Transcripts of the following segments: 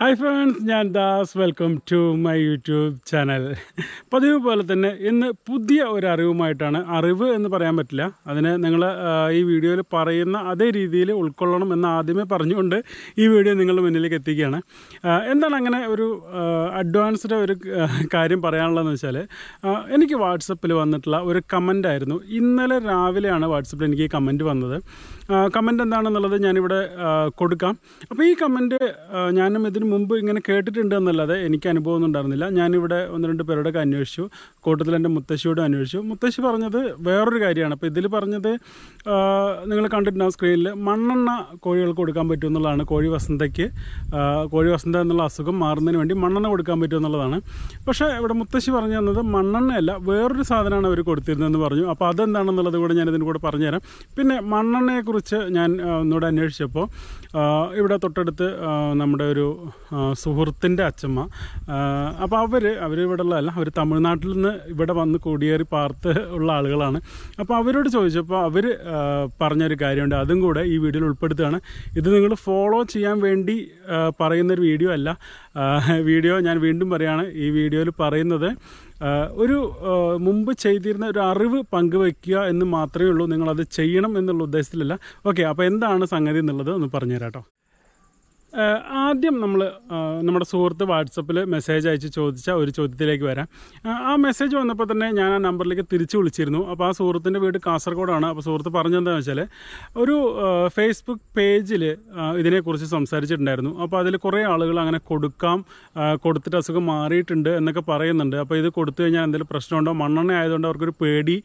Hi friends ഞാൻ Das. Welcome to my YouTube channel പതിവ് പോലെ തന്നെ ഇന്ന് പുതിയ ഒരു അറിവുമായിട്ടാണ് അറിവ് എന്ന് പറയാൻ പറ്റില്ല. അതിന് നിങ്ങൾ ഈ വീഡിയോയിൽ പറയുന്ന അതേ രീതിയിൽ ഉൾക്കൊള്ളണം എന്ന് ആദ്യമേ പറഞ്ഞുകൊണ്ട് ഈ വീഡിയോ നിങ്ങളുടെ മുന്നിലേക്ക് എത്തിക്കുകയാണ്. എന്താണ് അങ്ങനെ ഒരു അഡ്വാൻസ്ഡ് ഒരു കാര്യം പറയാനുള്ളതെന്ന് വെച്ചാൽ എനിക്ക് വാട്സപ്പിൽ വന്നിട്ടുള്ള ഒരു കമന്റായിരുന്നു ഇന്നലെ രാവിലെയാണ് വാട്സപ്പിൽ എനിക്ക് ഈ കമന്റ് വന്നത്. കമന്റ് എന്താണെന്നുള്ളത് ഞാനിവിടെ കൊടുക്കാം. അപ്പോൾ ഈ കമന്റ് ഞാനും ഇതിന് മുമ്പ് ഇങ്ങനെ കേട്ടിട്ടുണ്ട് എന്നല്ലാതെ എനിക്ക് അനുഭവമൊന്നും ഉണ്ടായിരുന്നില്ല. ഞാനിവിടെ ഒന്ന് രണ്ട് പേരോടൊക്കെ അന്വേഷിച്ചു. കൂട്ടത്തിൽ എന്റെ മുത്തശ്ശിയോട് അന്വേഷിച്ചു. മുത്തശ്ശി പറഞ്ഞത് വേറൊരു കാര്യമാണ്. അപ്പോൾ ഇതിൽ പറഞ്ഞത് നിങ്ങൾ കണ്ടിട്ടുണ്ടാവും സ്ക്രീനിൽ മണ്ണെണ്ണ കോഴികൾക്ക് കൊടുക്കാൻ പറ്റും എന്നുള്ളതാണ് കോഴി വസന്തയ്ക്ക് കോഴി വസന്ത എന്നുള്ള അസുഖം മാറുന്നതിന് വേണ്ടി മണ്ണെണ്ണ കൊടുക്കാൻ പറ്റും എന്നുള്ളതാണ്. പക്ഷേ ഇവിടെ മുത്തശ്ശി പറഞ്ഞു തന്നത് മണ്ണെണ്ണയല്ല വേറൊരു സാധനമാണ് അവർ കൊടുത്തിരുന്നതെന്ന് പറഞ്ഞു. അപ്പോൾ അതെന്താണെന്നുള്ളത് കൂടെ ഞാൻ ഇതിന് കൂടെ പറഞ്ഞുതരാം. പിന്നെ മണ്ണെണ്ണയെക്കുറിച്ച് ഞാൻ ഒന്നുകൂടെ അന്വേഷിച്ചപ്പോൾ ഇവിടെ തൊട്ടടുത്ത് നമ്മുടെ ഒരു സുഹൃത്തിന്റെ അച്ഛമ്മ. അപ്പോൾ അവർ ഉള്ളതല്ല അവർ തമിഴ്നാട്ടിൽ നിന്ന് ഇവിടെ വന്ന് കുടിയേറി പാർത്ത് ഉള്ള ആളുകളാണ്. അപ്പോൾ അവരോട് ചോദിച്ചപ്പോൾ അവർ പറഞ്ഞൊരു കാര്യമുണ്ട്. അതും കൂടെ ഈ വീഡിയോയിൽ ഉൾപ്പെടുത്തുകയാണ്. ഇത് നിങ്ങൾ ഫോളോ ചെയ്യാൻ വേണ്ടി പറയുന്നൊരു വീഡിയോ അല്ല. വീഡിയോ ഞാൻ വീണ്ടും പറയുകയാണ് ഈ വീഡിയോയിൽ പറയുന്നത് ഒരു മുമ്പ് ചെയ്തിരുന്ന ഒരു അറിവ് പങ്കുവെക്കുക എന്ന് മാത്രമേ ഉള്ളൂ. നിങ്ങളത് ചെയ്യണം എന്നുള്ള ഉദ്ദേശത്തിലല്ല. ഓക്കെ അപ്പോൾ എന്താണ് സംഗതി എന്നുള്ളത് ഒന്ന് പറഞ്ഞുതരാം കേട്ടോ ആദ്യം നമ്മൾ നമ്മുടെ സുഹൃത്ത് വാട്സപ്പിൽ മെസ്സേജ് അയച്ച് ചോദിച്ച ഒരു ചോദ്യത്തിലേക്ക് വരാം. ആ മെസ്സേജ് വന്നപ്പോൾ തന്നെ ഞാൻ ആ നമ്പറിലേക്ക് തിരിച്ചു വിളിച്ചിരുന്നു. അപ്പോൾ ആ സുഹൃത്തിന്റെ വീട് കാസർഗോഡാണ്. അപ്പോൾ സുഹൃത്ത് പറഞ്ഞെന്താണെന്ന് വെച്ചാൽ ഒരു ഫേസ്ബുക്ക് പേജിൽ ഇതിനെക്കുറിച്ച് സംസാരിച്ചിട്ടുണ്ടായിരുന്നു. അപ്പോൾ അതിൽ കുറേ ആളുകൾ അങ്ങനെ കൊടുക്കാം കൊടുത്തിട്ട് അസുഖം മാറിയിട്ടുണ്ട് എന്നൊക്കെ പറയുന്നുണ്ട്. അപ്പോൾ ഇത് കൊടുത്തു കഴിഞ്ഞാൽ എന്തെങ്കിലും പ്രശ്നമുണ്ടോ? മണ്ണെണ്ണ ആയതുകൊണ്ട് അവർക്കൊരു പേടി.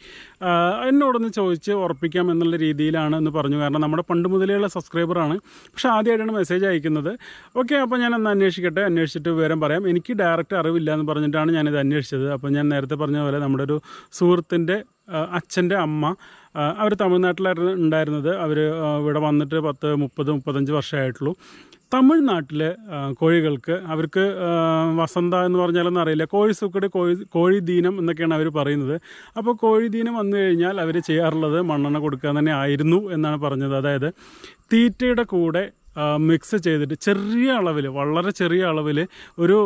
എന്നോടൊന്ന് ചോദിച്ച് ഉറപ്പിക്കാം എന്നുള്ള രീതിയിലാണ് എന്ന് പറഞ്ഞു. കാരണം നമ്മുടെ പണ്ട് മുതലേ ഉള്ള സബ്സ്ക്രൈബറാണ് പക്ഷേ ആദ്യമായിട്ടാണ് മെസ്സേജ് അയക്കുന്നത്. ഓക്കെ അപ്പോൾ ഞാൻ ഒന്ന് അന്വേഷിക്കട്ടെ. അന്വേഷിച്ചിട്ട് വിവരം പറയാം. എനിക്ക് ഡയറക്റ്റ് അറിവില്ല എന്ന് പറഞ്ഞിട്ടാണ് ഞാനിത് അന്വേഷിച്ചത്. അപ്പോൾ ഞാൻ നേരത്തെ പറഞ്ഞ പോലെ നമ്മുടെ ഒരു സുഹൃത്തിന്റെ അച്ഛന്റെ അമ്മ അവർ തമിഴ്നാട്ടിലായിരുന്നു ഉണ്ടായിരുന്നത്. അവർ ഇവിടെ വന്നിട്ട് പത്ത് മുപ്പത് മുപ്പത്തഞ്ച് വർഷമായിട്ടുള്ളൂ. തമിഴ്നാട്ടിലെ കോഴികൾക്ക് അവർക്ക് വസന്ത എന്ന് പറഞ്ഞാലൊന്നും അറിയില്ല. കോഴി സൂക്കട് കോഴി കോഴി ദീനം എന്നൊക്കെയാണ് അവർ പറയുന്നത്. അപ്പോൾ കോഴി ദീനം വന്നു കഴിഞ്ഞാൽ അവർ ചെയ്യാറുള്ളത് മണ്ണെണ്ണ കൊടുക്കുക തന്നെ ആയിരുന്നു എന്നാണ് പറഞ്ഞത്. അതായത് തീറ്റയുടെ കൂടെ മിക്സ് ചെയ്തിട്ട് ചെറിയ അളവിൽ വളരെ ചെറിയ അളവിൽ ഒരു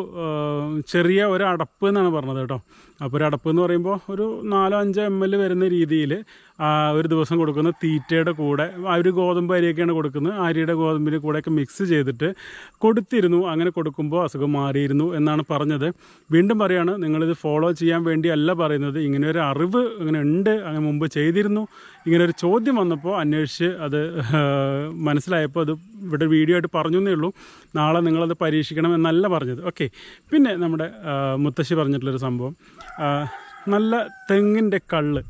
ചെറിയ ഒരു അടപ്പ് എന്നാണ് പറഞ്ഞത് കേട്ടോ. അപ്പോൾ ഒരു അടപ്പ് എന്ന് പറയുമ്പോൾ ഒരു നാലോ അഞ്ചോ എം എൽ വരുന്ന രീതിയിൽ ഒരു ദിവസം കൊടുക്കുന്ന തീറ്റയുടെ കൂടെ ഒരു ഗോതമ്പ് അരിയൊക്കെയാണ് കൊടുക്കുന്നത്. അരിയുടെ ഗോതമ്പിന്റെ കൂടെയൊക്കെ മിക്സ് ചെയ്തിട്ട് കൊടുത്തിരുന്നു. അങ്ങനെ കൊടുക്കുമ്പോൾ അസുഖം മാറിയിരുന്നു എന്നാണ് പറഞ്ഞത്. വീണ്ടും പറയാണ് നിങ്ങളിത് ഫോളോ ചെയ്യാൻ വേണ്ടിയല്ല പറയുന്നത്. ഇങ്ങനെ ഒരു അറിവ് ഇങ്ങനെ ഉണ്ട്. അങ്ങനെ മുമ്പ് ചെയ്തിരുന്നു. ഇങ്ങനെ ഒരു ചോദ്യം വന്നപ്പോൾ അന്വേഷിച്ച് അത് മനസ്സിലായപ്പോൾ അത് ഇവിടെ വീഡിയോ ആയിട്ട് പറഞ്ഞു എന്നേ ഉള്ളൂ. നാളെ നിങ്ങളത് പരീക്ഷിക്കണം എന്നല്ല പറഞ്ഞത്. ഓക്കെ പിന്നെ നമ്മുടെ മുത്തശ്ശി പറഞ്ഞിട്ടുള്ളൊരു സംഭവം. നല്ല തെങ്ങിന്റെ കള്ള്.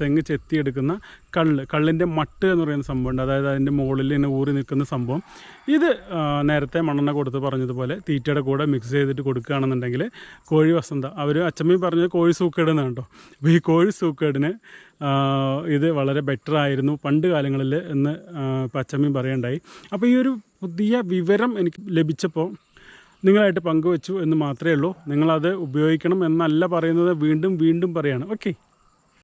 തെങ്ങ് ചെത്തിയെടുക്കുന്ന കള്ള് കള്ളിന്റെ മട്ട് എന്ന് പറയുന്ന സംഭവമുണ്ട്. അതായത് അതിന്റെ മുകളിൽ ഇങ്ങനെ ഊറി നിൽക്കുന്ന സംഭവം. ഇത് നേരത്തെ മണ്ണെണ്ണ കൊടുത്ത് പറഞ്ഞതുപോലെ തീറ്റയുടെ കൂടെ മിക്സ് ചെയ്തിട്ട് കൊടുക്കുകയാണെന്നുണ്ടെങ്കിൽ കോഴി വസന്ത അവർ അച്ചമ്മയും പറഞ്ഞത് കോഴി സൂക്കേട് എന്നാണ് കേട്ടോ അപ്പോൾ ഈ കോഴി സൂക്കേടിന് ഇത് വളരെ ബെറ്റർ ആയിരുന്നു പണ്ട് കാലങ്ങളിൽ എന്ന് ഇപ്പം അച്ചമ്മയും പറയണ്ടായി. അപ്പോൾ ഈ ഒരു പുതിയ വിവരം എനിക്ക് ലഭിച്ചപ്പോൾ നിങ്ങളായിട്ട് പങ്കുവച്ചു എന്ന് മാത്രമേ ഉള്ളൂ. നിങ്ങളത് ഉപയോഗിക്കണം എന്നല്ല പറയുന്നത്. വീണ്ടും വീണ്ടും പറയാണ്. ഓക്കെ